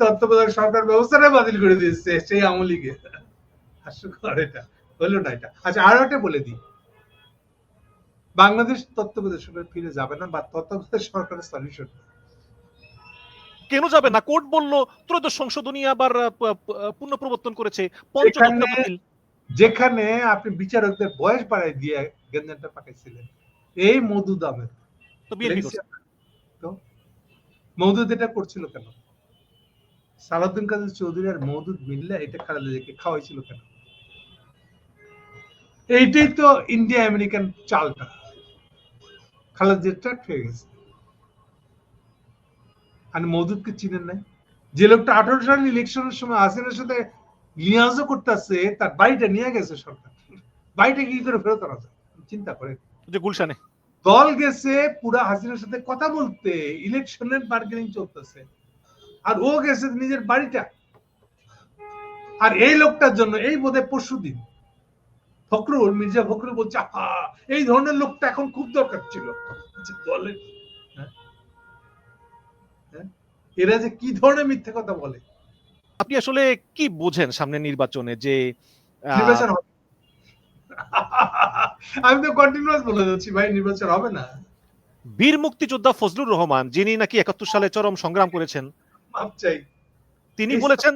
তত্ত্বাবধায়ক সরকার ব্যবস্থাটা বাতিল করে দিয়েছে সেই আমলিগে হাস্যকর এটা। হলো না এটা। আচ্ছা আরও একটা বলে দিই। বাংলাদেশ তত্ত্বাবধায়ক সরকার ফিরে যাবে না বা তত্ত্বাবধায়ক সরকারের সলিউশন কেন যাবে না? কোর্ট বলল ত্রয়োদশ সংশোধনী আবার পুনঃ প্রবর্তন করেছে। যেখানে আপনি বিচারকদের বয়স বাড়ায় দিয়ে গেঞ্জানটা পাঠাইছিলেন এই মধু দামের তো করছে। এটা করছিল কেন? সালাউদ্দিন কাদের চৌধুরী আর মৌদুদ মিললে এটা খালেদা জিয়াকে খাওয়াইছিল কেন? এইটাই তো ইন্ডিয়া আমেরিকান চালটা। খালেদা জিয়া ট্র্যাক হয়ে গেছে। আর মৌদুদকে চিনেন নাই। যে লোকটা আঠারো সালের ইলেকশনের সময় হাসিনার সাথে লিয়াজও করতেছে তার বাড়িটা নিয়ে গেছে সরকার। বাড়িটা কি করে ফেরত আনা যায়? চিন্তা করে যে গুলশানে। দল গেছে পুরা হাসিনার সাথে কথা বলতে ইলেকশনের বার্গেনিং চলতেছে। আর ও গেছে নিজের বাড়িটা। আর এই লোকটার জন্য এই বোধহয় পরশু দিন ফখরুল মির্জা ফখরুল বলছে আহা এই ধরনের লোকটা এখন খুব দরকার ছিল। বলেন হ্যাঁ? হ্যাঁ? এরা যে কি ধরনের মিথ্যে কথা বলে? আপনি আসলে কি বোঝেন সামনে নির্বাচনে যে নির্বাচন হবে। আমি তো কন্টিনিউয়াস বলে যাচ্ছি ভাই নির্বাচন হবে না। বীর মুক্তিযোদ্ধা ফজলুর রহমান যিনি নাকি একাত্তর সালে চরম সংগ্রাম করেছেন মাপ চাই তিনি বলেছেন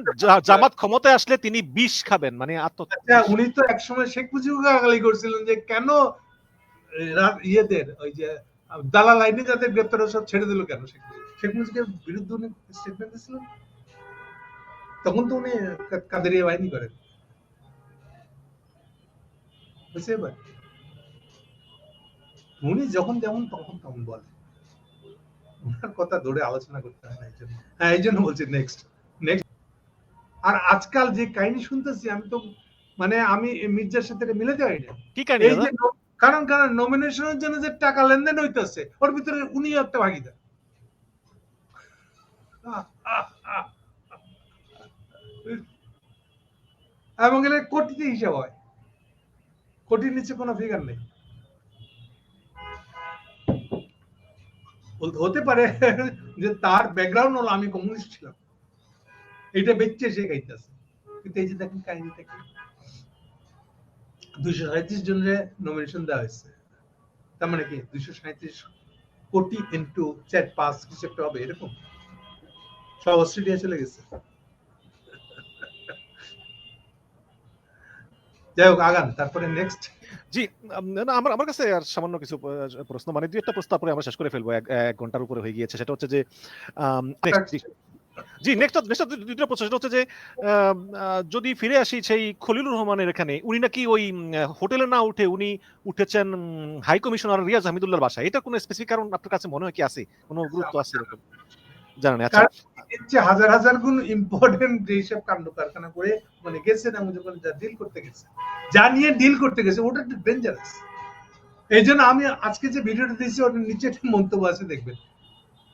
জামাত ক্ষমতায় আসলে তিনি বিষ খাবেন মানে আত্মহত্যা আচ্ছা উনি তো একসময় শেখ মুজিবুর গালাগালি করছিলেন যে কেন ইয়েদের ওই যে দালাল আইনে যাদের গ্রেপ্তার সব ছেড়ে দিল কেন শেখ মুজিব? শেখ মুজিবের বিরুদ্ধে উনি স্টেটমেন্ট দিয়েছিলেন? তখন তো উনি কাদেরিয়া বাহিনী করেন। বুঝছে এবার উনি যখন যেমন তখন তখন বলে ওনার কথা ধরে আলোচনা করতে হয় না এই জন্য। হ্যাঁ এই জন্য বলছি নেক্সট নেক্সট আর আজকাল যে কাহিনী শুনতেছি আমি তো মানে আমি মির্জার সাথে মিলে যাই না। কি কাহিনী কারণ কারণ নমিনেশনের জন্য যে টাকা লেনদেন হইতেছে ওর ভিতরে উনি একটা ভাগিদার। এবং এর কোটিতে হিসাব হয়। কোটির নিচে কোনো ফিগার নেই। হতে পারে যে তার ব্যাকগ্রাউন্ড হলো আমি কমিউনিস্ট ছিলাম। এটা বেচছে সে গাইতেছে। কিন্তু এই যে দেখেন কাহিনীটা কি দুইশো সাঁত্রিশ জনের নমিনেশন দেওয়া হয়েছে। তার মানে কি? দুইশো সাঁত্রিশ কোটি ইন্টু চার, পাঁচ কিছু একটা হবে এরকম। সব অস্ট্রেলিয়া চলে গেছে। যাই হোক, আগান, তারপরে নেক্সট জি না আমার আমার কাছে আর সামান্য কিছু প্রশ্ন মানে দুই একটা প্রশ্ন পরে আমরা শেষ করে ফেলব, এক ঘণ্টার উপরে হয়ে গিয়েছে, সেটা হচ্ছে যে জি। নেক্সট নেক্সট প্রশ্ন, সেটা হচ্ছে যে যদি ফিরে আসি সেই খলিলুর রহমানের এখানে, উনি নাকি ওই হোটেলে না উঠে উনি উঠেছেন হাই কমিশনার রিয়াজ হামিদুল্লাহর বাসায়, এটা কোনো স্পেসিফিক কারণ আপনার কাছে মনে হয় কি আছে কোনো গুরুত্ব আছে এরকম আচ্ছা। যে হাজার হাজার গুণ ইম্পর্টেন্ট যেসব কাণ্ড কারখানা করে মানে গেছে না যখন যা ডিল করতে গেছে, যা নিয়ে ডিল করতে গেছে, ওটা একটু ডেঞ্জারাস এই জন্য আমি আজকে যে ভিডিওটা দিয়েছি, ওটার নিচে একটা মন্তব্য আছে, দেখবেন।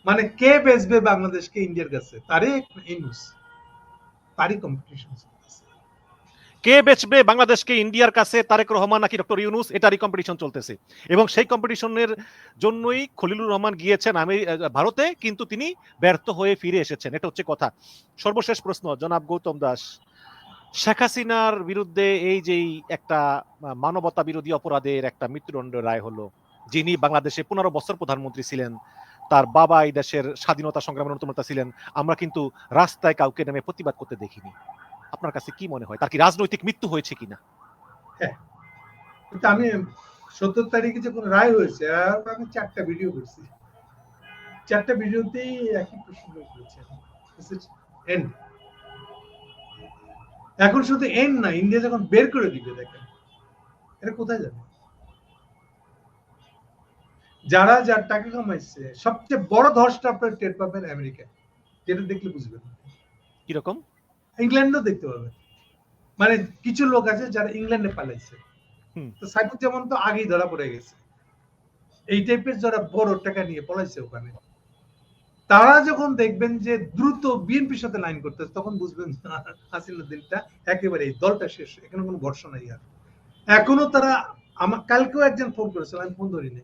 মানে কে বেচবে বাংলাদেশকে, ইন্ডিয়ার কাছে? তারই ইনুস তারই কম্পিটিশন কে বেচবে? বাংলাদেশকে ইন্ডিয়ার কাছে তারেক রহমান নাকি ডক্টর ইউনুস? এটারই কম্পিটিশন চলতেছে। এবং সেই কম্পিটিশনের জন্যই খলিলুর রহমান গিয়েছেন আমি ভারতে, কিন্তু তিনি ব্যর্থ হয়ে ফিরে এসেছেন। এটা হচ্ছে কথা। সর্বশেষ প্রশ্ন, জনাব গৌতম দাস। শেখ হাসিনার বিরুদ্ধে এই যেই একটা মানবতা বিরোধী অপরাধের একটা মৃত্যুদণ্ড রায় হলো, যিনি বাংলাদেশে পনেরো বছর প্রধানমন্ত্রী ছিলেন, তার বাবা এই দেশের স্বাধীনতা সংগ্রামের অন্যতম ছিলেন, আমরা কিন্তু রাস্তায় কাউকে নেমে প্রতিবাদ করতে দেখিনি। আপনার কাছে কি মনে হয়? তার কি রাজনৈতিক মৃত্যু হয়েছে কিনা? কিন্তু আমি সত্তর তারিখে যখন রায় হয়েছে আর আমি চারটা ভিডিও করছি। চারটা ভিডিওতেই একই প্রশ্ন করেছি। এন্ড এখন শুধু এন্ড না ইন্ডিয়া যখন বের করে দিবে দেখেন এটা কোথায় যাবে? যারা যার টাকা কামাইছে সবচেয়ে বড় ধসটা আপনার টের পাবেন আমেরিকায়। যেটা দেখলে বুঝবেন। কীরকম? ইংল্যান্ডও দেখতে পাবেন মানে কিছু লোক আছে যারা ইংল্যান্ডে পালাইছে। তো সাইফুজ্জামান তো আগেই ধরা পড়ে গেছে। এই টাইপের যারা বড় টাকা নিয়ে পলাইছে ওখানে তারা যখন দেখবেন যে দ্রুত বিএনপির সাথে লাইন করতেছে তখন বুঝবেন হাসিনার দিনটা একেবারে এই দলটা শেষ এখানে কোনো ভরসা নাই আর। এখনও তারা আমার কালকেও একজন ফোন করেছিল আমি ফোন ধরিনি।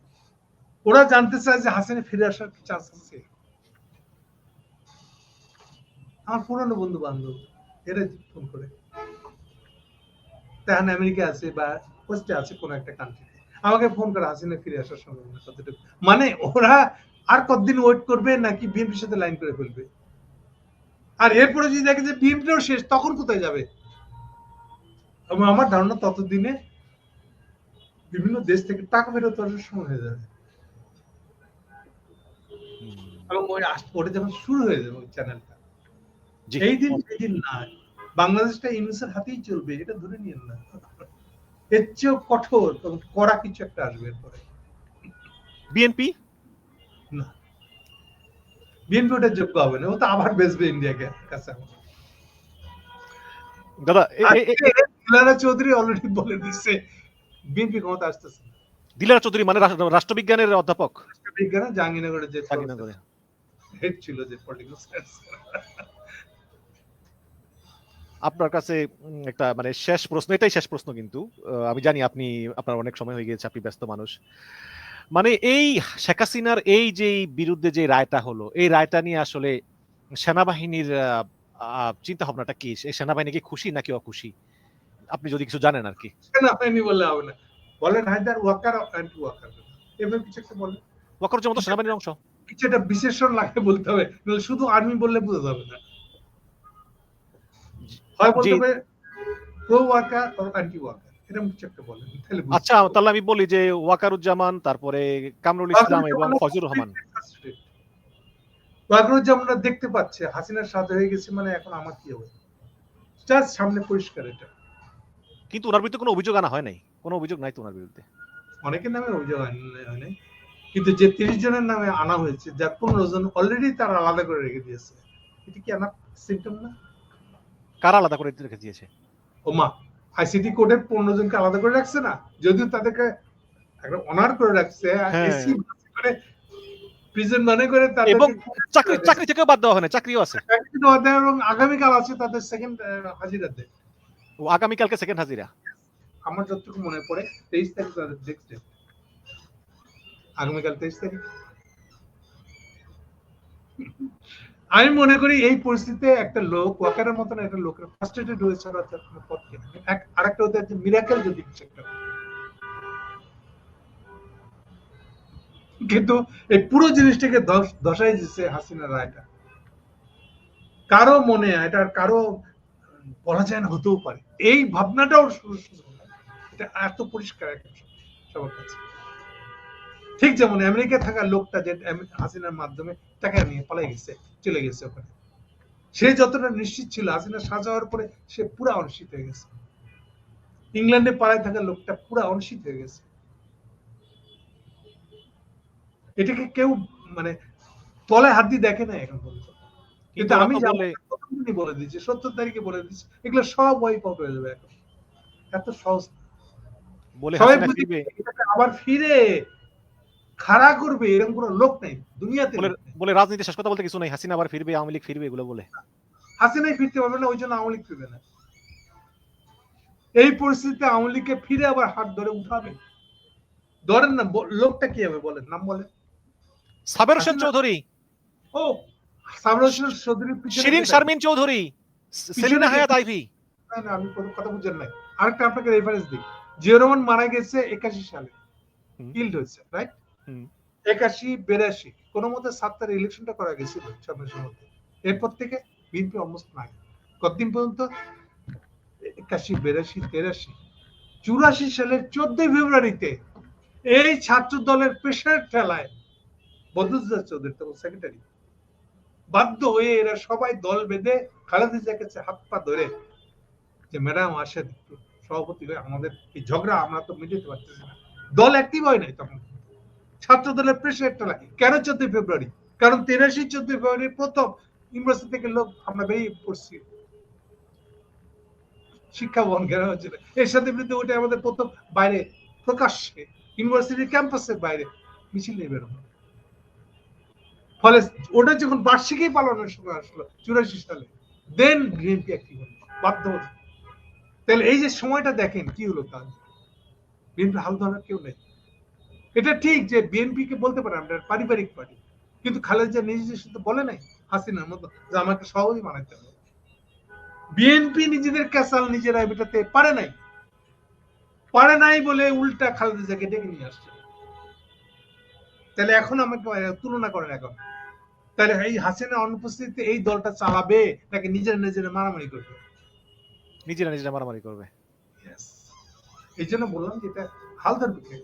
ওরা জানতে চায় যে হাসিনে ফিরে আসার চান্স আছে? আমার পুরনো বন্ধু বান্ধব এরা ফোন করে। তেহান আমেরিকা আছে বা পোস্টে আছে কোন একটা কান্ট্রি আমাকে ফোন করে হাসিনা ফিরে আসার কতটুকু মানে ওরা আর কতদিন ওয়েট করবে নাকি বিএনপির সাথে লাইন করে ফেলবে? আর এরপরে যদি দেখে যে বিএনপিও শেষ তখন কোথায় যাবে? এবং আমার ধারণা ততদিনে বিভিন্ন দেশ থেকে টাকা ফেরত আসার সময় হয়ে যাবে। এবং ওই ওটা যখন শুরু হয়ে যাবে ওই চ্যানেলটা এই দিন সেই দিন না। বাংলাদেশটা ইউনুসের হাতেই চলবে এটা ধরে নিন না। এর চেয়েও কঠোর কিছু একটা আসবে এরপরে। বিএনপি না। বিএনপি ওটা যোগ্য হবে না ও তো আবার বেসবে ইন্ডিয়াকে কাছে দাদা দিলারা চৌধুরী অলরেডি বলে দিচ্ছে বিএনপি ক্ষমতা আসতেছে। দিলারা চৌধুরী মানে রাষ্ট্রবিজ্ঞানের অধ্যাপক? বিজ্ঞানে জাহাঙ্গীরনগরে যে ছিল যে পলিটিক্যাল সায়েন্স আপনার কাছে একটা মানে শেষ প্রশ্ন এটাই শেষ প্রশ্ন কিন্তু। আমি জানি আপনি আপনার অনেক সময় হয়ে গেছে আপনি ব্যস্ত মানুষ। মানে এই শেখ হাসিনার এই যে বিরুদ্ধে যে রায়টা হলো এই রায়টা নিয়ে আসলে সেনাবাহিনীর চিন্তা ভাবনাটা কি? এই সেনাবাহিনী কি খুশি নাকি অখুশি? আপনি যদি কিছু জানেন আর কি। সেনাবাহিনী বললে হবে না? বলেন হায়দার ওয়াকার অ্যান্টি ওয়াকার। এভাবে কিছু একটা বলেন। ওয়াকরুজ্জামান তো সেনাবাহিনীর অংশ। কিছু একটা বিশেষণ লাগে বলতে হবে। শুধু আর্মি বললে বোঝা যাবে না। হয় বলতে। হবে প্রো ওয়াকার আর অ্যান্টি ওয়াকার এরকম কিছু একটা বলেন আচ্ছা তাহলে আমি বলি যে ওয়াকারুজ্জামান তারপরে কামরুল ইসলাম এবং ফজলুর রহমান। ওয়াকারুজ্জামানরা দেখতে পাচ্ছে হাসিনার সাথে হয়ে গেছে মানে এখন আমার কি হবে? জাস্ট সামনে পরিষ্কার এটা। কিন্তু ওনার বিরুদ্ধে কোনো অভিযোগ আনা হয় নাই? কোনো অভিযোগ নাই তো ওনার বিরুদ্ধে? অনেকের নামে অভিযোগ আন- হয় নাই। কিন্তু যে তিরিশ জনের নামে আনা হয়েছে যার পনেরো জন অলরেডি তারা আলাদা করে রেখে দিয়েছে। এটা কি আনা সিমটম না? কারা আলাদা করে রেখে দিয়েছে? ওমা আইসিটি কোডের পনেরো জনকে আলাদা করে রাখছে না? যদিও তাদেরকে একটা অনার করে রাখছে। এসি করে প্রিজন মনে করে এবং চাকরি চাকরি থেকেও বাদ দেওয়া হয় না চাকরিও আছে। এবং আগামীকাল আছে তাদের সেকেন্ড হাজিরাতে। ও আগামীকালকে সেকেন্ড হাজিরা? আমার যতটুকু মনে পড়ে তেইশ তারিখ তাদের নেক্সট ডে আগামীকাল তেইশ তারিখ। আমি মনে করি এই পরিস্থিতিতে একটা লোক, ওয়াকারের মতন একটা লোকের ফার্স্টেটেড হয়েছে আর তার কোনো পথ? এক- আরেকটা হতে হচ্ছে মিরাকেল যদি কিছু একটা কিন্তু এই পুরো জিনিসটাকে ধসাই দিচ্ছে হাসিনা রায়টা। কারও মনে এটা আর কারও, বলা যায় না, হতেও পারে। এই ভাবনাটাও এটা এত পরিষ্কার একটা সবার কাছে। ঠিক যেমন আমেরিকা থাকা লোকটা যে হাসিনার মাধ্যমে টাকা নিয়ে পালাই গেছে চলে গেছে ওখানে। সে যতটা নিশ্চিত ছিল হাসিনা সাজা হওয়ার পরে সে পুরা অনিশ্চিত হয়ে গেছে। ইংল্যান্ডে পালায় থাকা লোকটা পুরা অনিশ্চিত হয়ে গেছে। এটাকে কেউ মানে তলায় হাত দিয়ে দেখে না এখন পর্যন্ত। কিন্তু আমি তো বলে দিচ্ছি সত্তর তারিখে বলে দিচ্ছি এগুলো সব ওয়াইপ আউট হয়ে যাবে এখন। এত সহজ। বলে আবার ফিরে। খাড়া করবে এরকম কোনো লোক নেই দুনিয়াতে বলে। বলে রাজনীতি শেষ কথা বলতে কিছু নাই হাসিনা আবার ফিরবে আওয়ামী লীগ ফিরবে এগুলো বলে। হাসিনাই ফিরতে পারবে না ওই জন্য আওয়ামী লীগ ফিরবে না। এই পরিস্থিতিতে আওয়ামী লীগকে ফিরে আবার হাত ধরে উঠাবে? ধরেন না লোকটা কি হবে বলেন নাম বলেন। সাবের হোসেন চৌধুরী। ও সাবরুল চৌধুরীর পিছনে শিরিন শারমিন চৌধুরী সেলিনা হায়াত আইভি। না, না, আমি কোনো কথা বুঝেন নাই। আরেকটা আপনাকে রেফারেন্স দিই। জিয়া রহমান মারা গেছে একাশি সালে। কিল্ড হয়েছে রাইট। একাশি, বেরাশি, কোনো মতে সাতটার ইলেকশনটা করা গেছিল ছয় মাসের মধ্যে। এরপর থেকে বিএনপি অলমোস্ট নাই। কতদিন পর্যন্ত? একাশি, বেরাশি, তেরাশি। চুরাশি সালের চোদ্দই ফেব্রুয়ারিতে এই ছাত্র দলের প্রেশার ঠেলায় বদরুদ্দার চৌধুরী তখন সেক্রেটারি বাধ্য হয়ে এরা সবাই দল বেঁধে খালেদা জিয়ার কাছে হাত পা ধরে যে, ম্যাডাম, আসেন সভাপতি হয়ে আমাদের এই ঝগড়া? আমরা তো মিটাতে পারতেছি না। দল অ্যাক্টিভ হয় নাই তখন। ছাত্র দলের প্রেশার ঠেলা কেন চোদ্দই ফেব্রুয়ারি? কারণ তেরাশি চোদ্দই ফেব্রুয়ারি প্রথম ইউনিভার্সিটি থেকে লোক আমরা বেরিয়ে পড়ছি। শিক্ষা বহন কেন হচ্ছিল এর সাথে বিরুদ্ধে ওটা আমাদের প্রথম বাইরে প্রকাশ্যে ইউনিভার্সিটির ক্যাম্পাসের বাইরে মিছিল নিয়ে বেরোনো। ফলে ওটা যখন বার্ষিকী পালনের সময় আসলো, চুরাশি সালে দেন বিএনপি অ্যাক্টিভ হলো বাধ্য হলো। তাহলে এই যে সময়টা দেখেন, কি হলো কাজ বিএনপি হাল ধরার কেউ নেই। এটা ঠিক যে বিএনপি কে বলতে পারে আমরা পারিবারিক পার্টি। কিন্তু খালেদা নিজেদের সাথে বলে নাই হাসিনার মতো যে আমাকে সহজে বানাইতে হবে। বিএনপি নিজেদের ক্যাসাল নিজেরা মেটাতে পারে নাই। পারে নাই বলে উল্টা খালেদা জিয়াকে ডেকে নিয়ে আসছে। তাহলে এখন আমাকে তুলনা করেন এখন। তাহলে এই হাসিনা অনুপস্থিতিতে এই দলটা চালাবে নাকি নিজের নিজের মারামারি করবে? নিজেরা নিজেরা মারামারি করবে। এই জন্য বললাম যে এটা হালদার বিক্রি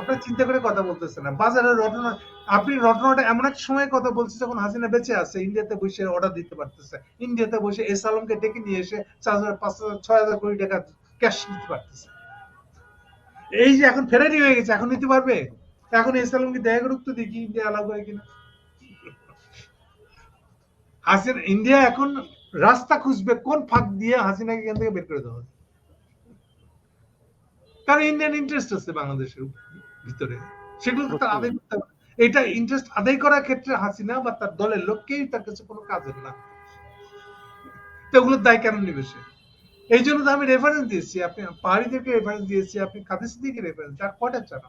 আপনার চিন্তা করে কথা বলতেছেন না। বাজারের রটনা, আপনি রটনাটা এমন এক সময় কথা বলছে যখন হাসিনা বেঁচে আছে, ইন্ডিয়াতে বসে অর্ডার দিতে পারতেছে। ইন্ডিয়াতে বসে এস আলমকে ডেকে নিয়ে এসে চার হাজার, পাঁচ হাজার, ছয় হাজার কোটি টাকা ক্যাশ নিতে পারতেছে। এই যে এখন ফেরারি হয়ে গেছে, এখন নিতে পারবে? এখন এস আলমকে দেখা করুক তো দেখি ইন্ডিয়া আলাদা করে কিনা। হাসিনা, ইন্ডিয়া এখন রাস্তা খুঁজবে কোন ফাঁক দিয়ে হাসিনাকে এখান থেকে বের করে দেওয়া কারণ ইন্ডিয়ান ইন্টারেস্ট আছে বাংলাদেশের ভিতরে। সেগুলো তো তার আদায় করতে হবে। এটা ইন্টারেস্ট আদায় করার ক্ষেত্রে হাসিনা বা তার দলের লোককেই তার কাছে কোনো কাজের না। তো ওগুলোর দায় কেন নেবে সে? এই জন্য তো আমি রেফারেন্স দিয়েছি। আপনি পাহাড়িদেরকে রেফারেন্স দিয়েছি আপনি কাদের সিদ্দিকে রেফারেন্স আর কয়টা চান?